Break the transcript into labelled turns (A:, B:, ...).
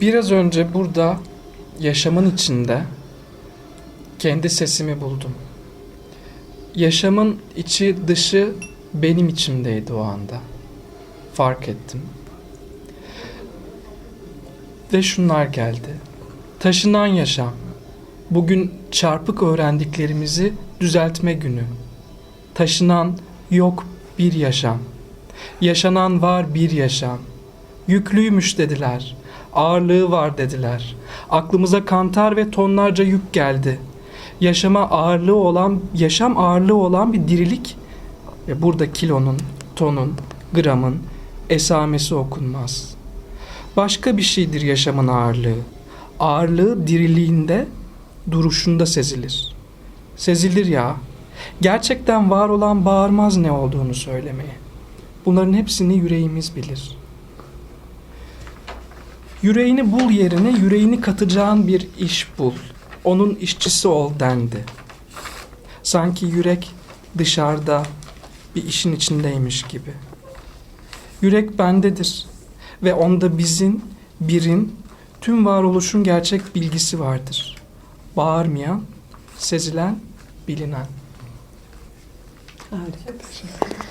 A: Biraz önce burada yaşamın içinde kendi sesimi buldum. Yaşamın içi dışı benim içimdeydi o anda. Fark ettim. Ve şunlar geldi. Taşınan yaşam. Bugün çarpık öğrendiklerimizi düzeltme günü. Taşınan yok bir yaşam. Yaşanan var bir yaşam. Yüklüymüş dediler. Ağırlığı var dediler. Aklımıza kantar ve tonlarca yük geldi. Yaşama ağırlığı olan, yaşam ağırlığı olan bir dirilik ve burada kilonun, tonun, gramın esamesi okunmaz. Başka bir şeydir yaşamın ağırlığı. Ağırlığı diriliğinde, duruşunda sezilir. Sezilir ya. Gerçekten var olan bağırmaz ne olduğunu söylemeye. Bunların hepsini yüreğimiz bilir. Yüreğini bul yerine yüreğini katacağın bir iş bul. Onun işçisi ol dendi. Sanki yürek dışarıda bir işin içindeymiş gibi. Yürek bendedir ve onda bizim, birin, tüm varoluşun gerçek bilgisi vardır. Bağırmayan, sezilen, bilinen.
B: Harika.